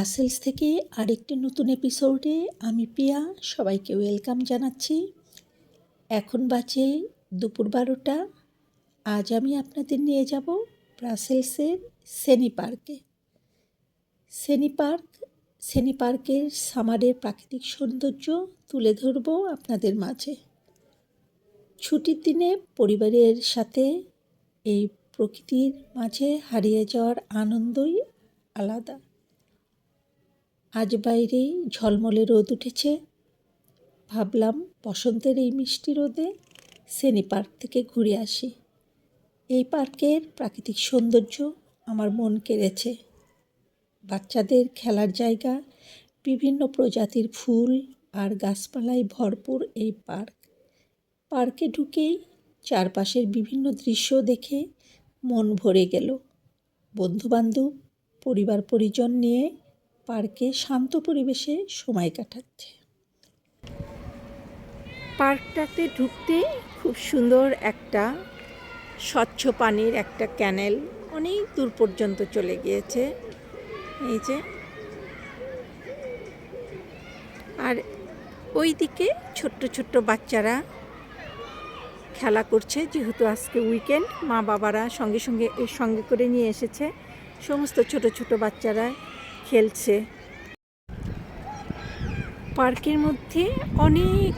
Brussels থেকে আরেকটি নতুন এপিসোডে আমি পিয়া সবাইকে ওয়েলকাম জানাচ্ছি। এখন বাজে দুপুর বারোটা। আজ আমি আপনাদের নিয়ে যাব ব্রাসেলসের সেনি পার্কে। সেনি পার্ক, সেনি পার্কের সামারের প্রাকৃতিক সৌন্দর্য তুলে ধরব আপনাদের মাঝে। ছুটির দিনে পরিবারের সাথে এই প্রকৃতির মাঝে হারিয়ে যাওয়ার আনন্দই আলাদা। আজ বাইরে ঝলমলে রোদ উঠেছে। ভাবলাম বসন্তের এই মিষ্টি রোদে সেনি পার্ক থেকে ঘুরে আসি। এই পার্কের প্রাকৃতিক সৌন্দর্য আমার মন কেড়েছে। বাচ্চাদের খেলার জায়গা, বিভিন্ন প্রজাতির ফুল আর গাছপালায় ভরপুর এই পার্ক। পার্কে ঢুকেই চারপাশের বিভিন্ন দৃশ্য দেখে মন ভরে গেল। বন্ধুবান্ধব পরিবার পরিজন নিয়ে পার্কে শান্ত পরিবেশে সময় কাটাচ্ছে। পার্কটাতে ঢুকতে খুব সুন্দর একটা স্বচ্ছ পানির একটা ক্যানেল অনেক দূর পর্যন্ত চলে গিয়েছে। এই যে। আর ওই দিকে ছোট্ট ছোট্ট বাচ্চারা খেলা করছে, যেহেতু আজকে উইকেন্ড মা বাবারা সঙ্গে সঙ্গে সঙ্গে করে নিয়ে এসেছে। সমস্ত ছোট ছোট বাচ্চারা খেলছে। পার্কের মধ্যে অনেক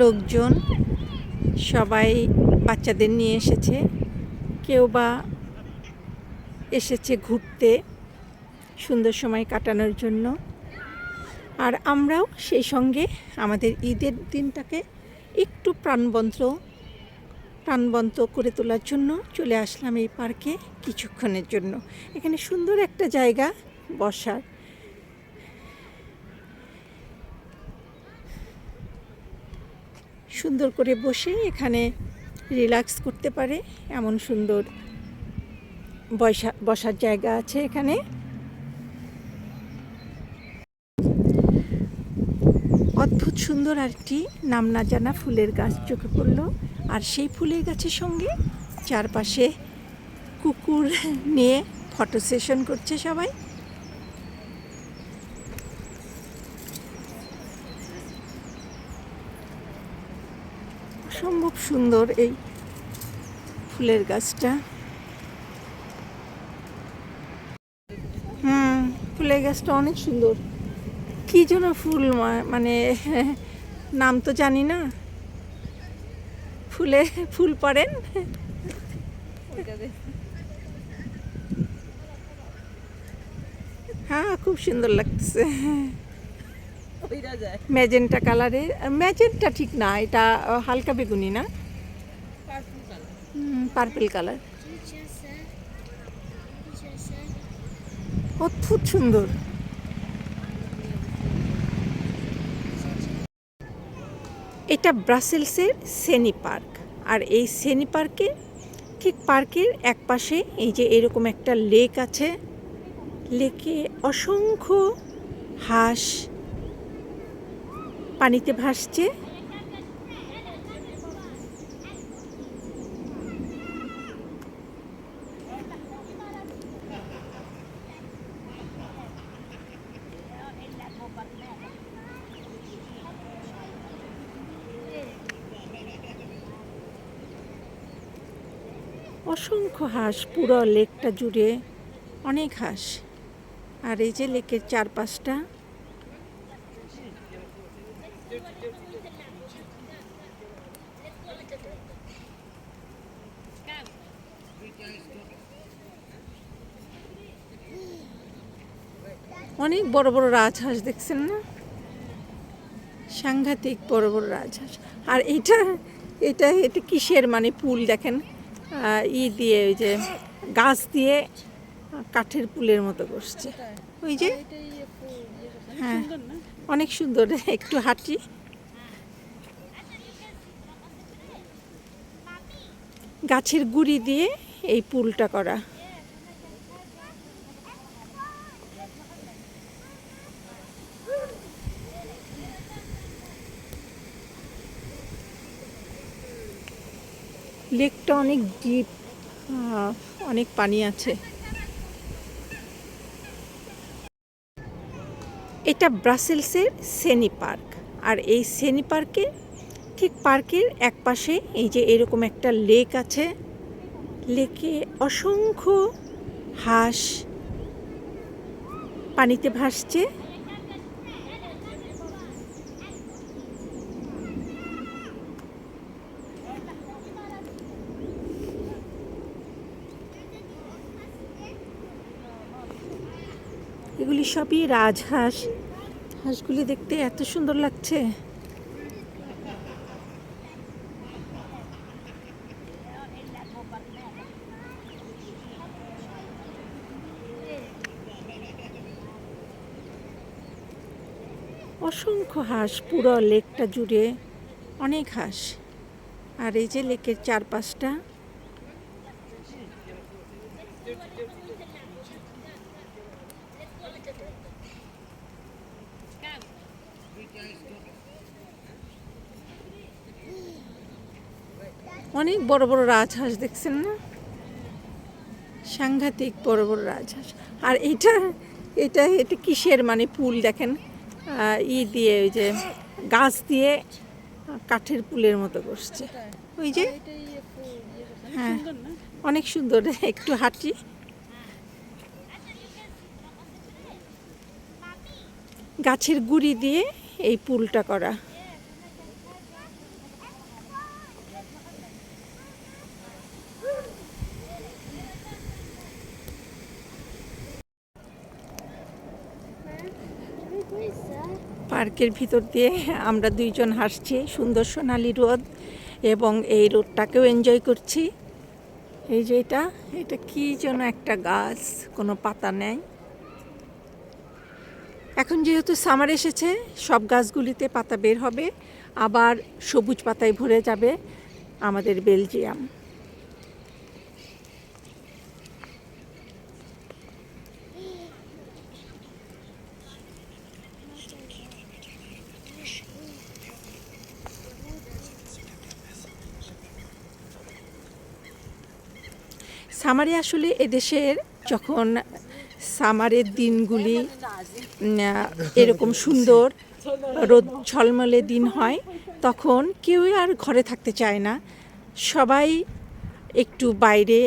লোকজন, সবাই বাচ্চাদের নিয়ে এসেছে। কেউ বা এসেছে ঘুরতে সুন্দর সময় কাটানোর জন্য। আর আমরাও সেই সঙ্গে আমাদের ঈদের দিনটাকে একটু প্রাণবন্ত প্রাণবন্ত করে তোলার জন্য চলে আসলাম এই পার্কে কিছুক্ষণের জন্য। এখানে সুন্দর একটা জায়গা বসার। সুন্দর করে বসে এখানে রিল্যাক্স করতে পারে, এমন সুন্দর বসা, বসার জায়গা আছে এখানে। অদ্ভুত সুন্দর আরেকটি নাম না জানা ফুলের গাছ চোখে পড়ল, আর সেই ফুলের গাছের সঙ্গে চারপাশে কুকুর নিয়ে ফটো সেশন করছে সবাই। অসম্ভব সুন্দর এই ফুলের গাছটা। হুম, ফুলের গাছটা অনেক সুন্দর। কি যেন ফুল মানে নাম তো জানি না। ফুলে ফুল পড়েন? হ্যাঁ খুব সুন্দর লাগতেছে। ম্যাজেন্টা কালারের ম্যাজেন্টা ঠিক না এটা হালকা বেগুনি না? পার্পল কালার অদ্ভুত সুন্দর। এটা ব্রাসেলসের সেনি পার্ক। আর এই সেনি পার্কে ঠিক পার্কের এক পাশে এই যে এরকম একটা লেক আছে লেকে অসংখ্য হাঁস পানিতে ভাসছে। অসংখ্য হাঁস পুরো লেকটা জুড়ে অনেক হাঁস। আর এই যে লেকের চারপাশটা অনেক বড় বড় রাজহাঁস দেখছেন না? সাংঘাতিক বড় বড় রাজহাঁস। আর এটা এটা এটা কিসের মানে পুল দেখেন? ই দিয়ে ওই যে গাছ দিয়ে কাঠের পুলের মতো বসছে। ওই যে? হ্যাঁ অনেক সুন্দর। একটু হাঁটি। গাছের গুড়ি দিয়ে এই পুলটা করা। লেকটা অনেক ডিপ অনেক পানি আছে। এটা ব্রাসেলসের সেনি পার্ক, আর এই সেনি পার্কে ঠিক পার্কের এক পাশে এই যে এরকম একটা লেক আছে, লেকে অসংখ্য হাঁস পানিতে ভাসছে। এগুলি সবই রাজহাঁস হাঁসগুলি দেখতে এত সুন্দর লাগছে। অসংখ্য হাঁস, পুরো লেকটা জুড়ে অনেক হাঁস। আর এই যে লেকের চারপাশটা। অনেক বড় বড় রাজহাঁস দেখছেন না? সাংঘাতিক বড় বড় রাজহাঁস। আর এটা এটা এটা কিসের মানে পুল দেখেন? ই দিয়ে ওই যে গাছ দিয়ে কাঠের পুলের মতো করছে। ওই যে? হ্যাঁ অনেক সুন্দর। একটু হাঁটি। গাছের গুড়ি দিয়ে এই পুলটা করা। পার্কের ভিতর দিয়ে আমরা দুইজন হাসছি সুন্দর সোনালি রোদ এবং এই রোদটাকেও এনজয় করছি। এই যে এটা এটা কি যেন একটা গাছ, কোনো পাতা নেই। এখন যেহেতু সামার এসেছে, সব গাছগুলিতে পাতা বের হবে, আবার সবুজ পাতায় ভরে যাবে আমাদের বেলজিয়াম। সামারে আসলে এদেশের যখন সামারের দিনগুলি এরকম সুন্দর রোদ ঝলমলে দিন হয়, তখন কেউই আর ঘরে থাকতে চায় না। সবাই একটু বাইরে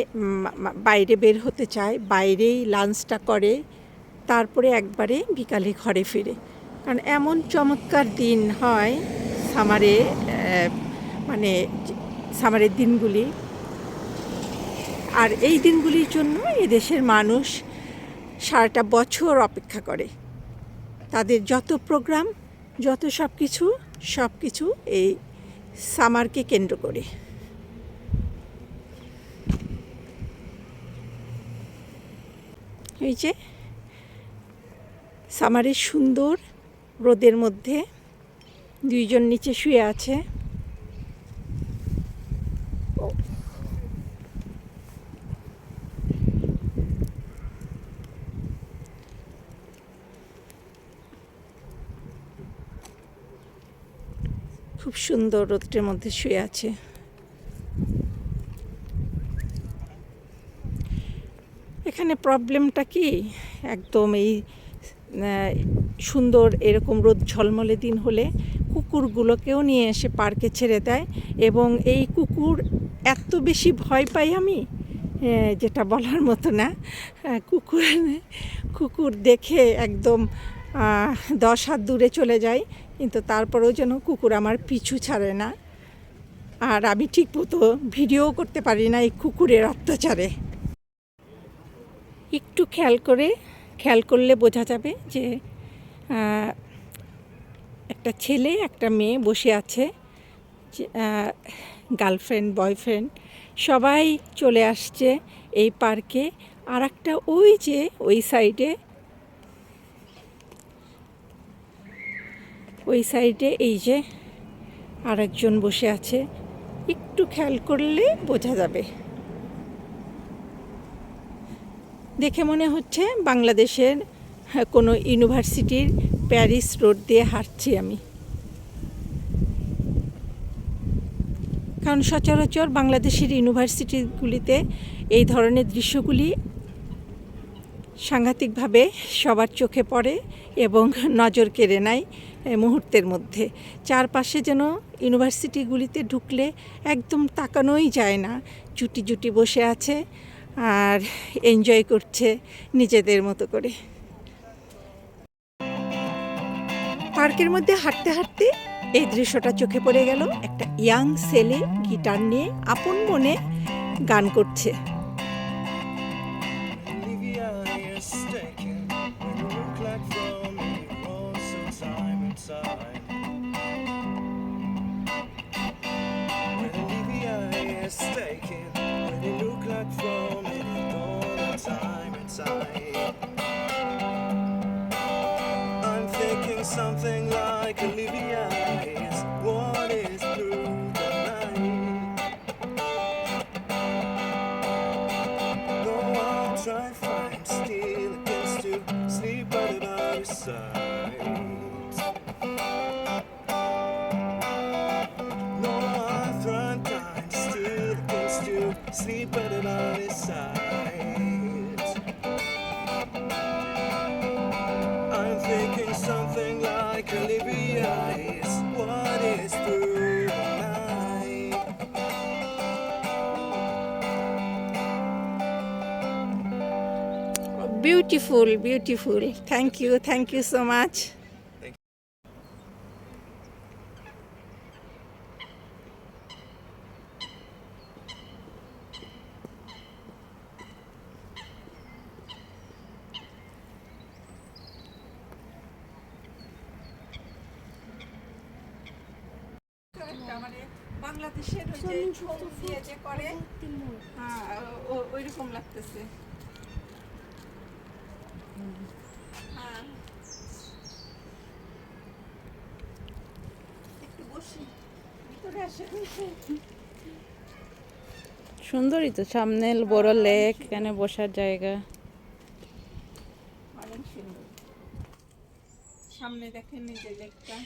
বাইরে বের হতে চায়, বাইরেই লাঞ্চটা করে, তারপরে একবারে বিকালে ঘরে ফিরে। কারণ এমন চমৎকার দিন হয় সামারে মানে সামারের দিনগুলি আর এই দিনগুলির জন্য এদেশের মানুষ সারাটা বছর অপেক্ষা করে। তাদের যত প্রোগ্রাম, যত সব কিছু সব কিছু এই সামারকে কেন্দ্র করে। এই যে, সামারের সুন্দর রোদের মধ্যে দুইজন নিচে শুয়ে আছে খুব সুন্দর রোদটার মধ্যে শুয়ে আছে। এখানে প্রবলেমটা কি? একদম এই সুন্দর এরকম রোদ ঝলমলে দিন হলে কুকুরগুলোকেও নিয়ে এসে পার্কে ছেড়ে দেয় এবং এই কুকুর এত বেশি ভয় পাই আমি যেটা বলার মতো না। কুকুর কুকুর দেখে একদম দশ হাত দূরে চলে যায় কিন্তু তারপরেও যেন কুকুর আমার পিছু ছাড়ে না। আর আমি ঠিক মতো ভিডিও করতে পারি না এই কুকুরের অত্যাচারে। একটু খেয়াল করে, খেয়াল করলে বোঝা যাবে যে একটা ছেলে, একটা মেয়ে বসে আছে গার্লফ্রেন্ড, বয়ফ্রেন্ড, সবাই চলে আসছে এই পার্কে। আর একটা ওই যে, ওই সাইডে ওই সাইডে এই যে আরেকজন বসে আছে। একটু খেয়াল করলে বোঝা যাবে। দেখে মনে হচ্ছে বাংলাদেশের হ্যাঁ, কোনো ইউনিভার্সিটির প্যারিস রোড দিয়ে হাঁটছি আমি। কারণ সচরাচর বাংলাদেশের ইউনিভার্সিটিগুলিতে এই ধরনের দৃশ্যগুলি সাংঘাতিকভাবে সবার চোখে পড়ে এবং নজর কেড়ে নেয়। মুহূর্তের মধ্যে। চারপাশে যেন ইউনিভার্সিটিগুলিতে ঢুকলে একদম তাকানোই যায় না। জুটি জুটি বসে আছে আর এনজয় করছে নিজেদের মতো করে। পার্কের মধ্যে হাঁটতে হাঁটতে এই দৃশ্যটা চোখে পড়ে গেল। একটা ইয়াং ছেলে গিটার নিয়ে আপন মনে গান করছে। Something like Olivia is what is through the night. No, I'll try and find still against to sleep by the side. Beautiful beautiful thank you thank you so much বাংলাদেশের ওই যে করে হ্যাঁ ওইরকম লাগতেছে হ্যাঁ একটু বসি ভিতরে আসেন সুন্দরই তো সামনে বড় হ্যাঁ, লেক এখানে বসার জায়গা। সামনে দেখেন নিজে লেকটা।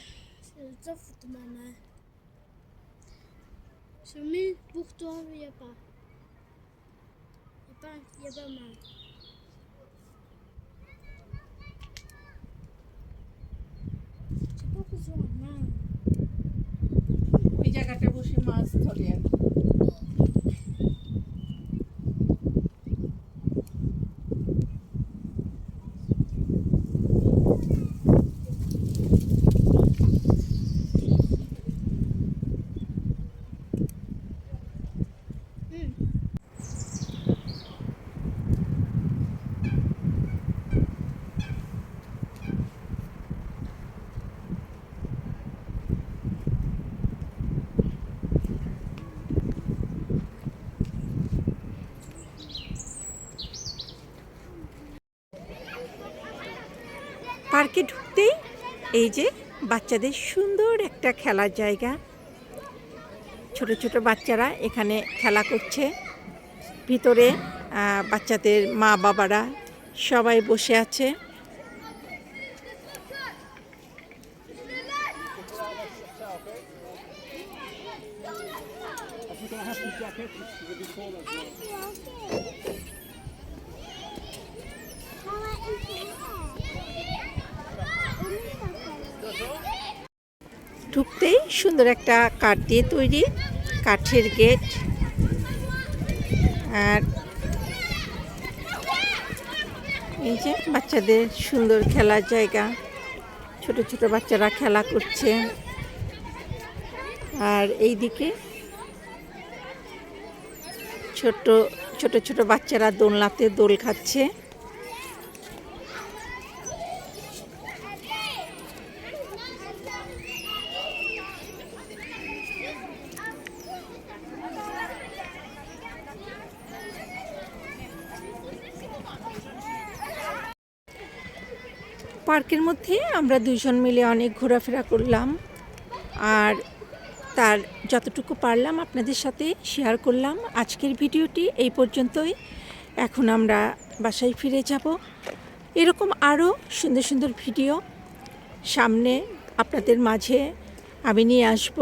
ওই জায়গাটা বসে মাছ ধরে আর পার্কে ঢুকতেই এই যে বাচ্চাদের সুন্দর একটা খেলার জায়গা। ছোট ছোট বাচ্চারা এখানে খেলা করছে। ভিতরে বাচ্চাদের মা বাবারা সবাই বসে আছে। ঢুকতেই সুন্দর একটা কাঠ দিয়ে তৈরি কাঠের গেট। আর এই যে বাচ্চাদের সুন্দর খেলার জায়গা, ছোট ছোট বাচ্চারা খেলা করছে। আর এই দিকে ছোট ছোট ছোট বাচ্চারা দোলনাতে দোল খাচ্ছে। পার্কের মধ্যে আমরা দুজন মিলে অনেক ঘোরাফেরা করলাম আর তার যতটুকু পারলাম আপনাদের সাথে শেয়ার করলাম। আজকের ভিডিওটি এই পর্যন্তই। এখন আমরা বাসায় ফিরে যাব। এরকম আরও সুন্দর সুন্দর ভিডিও সামনে আপনাদের মাঝে আমি নিয়ে আসব।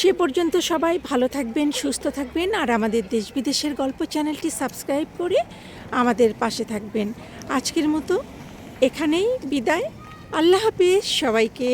সে পর্যন্ত সবাই ভালো থাকবেন, সুস্থ থাকবেন আর আমাদের দেশ বিদেশের গল্প চ্যানেলটি সাবস্ক্রাইব করে আমাদের পাশে থাকবেন। আজকের মতো এখানেই বিদায়। আল্লাহ হাফিজ সবাইকে।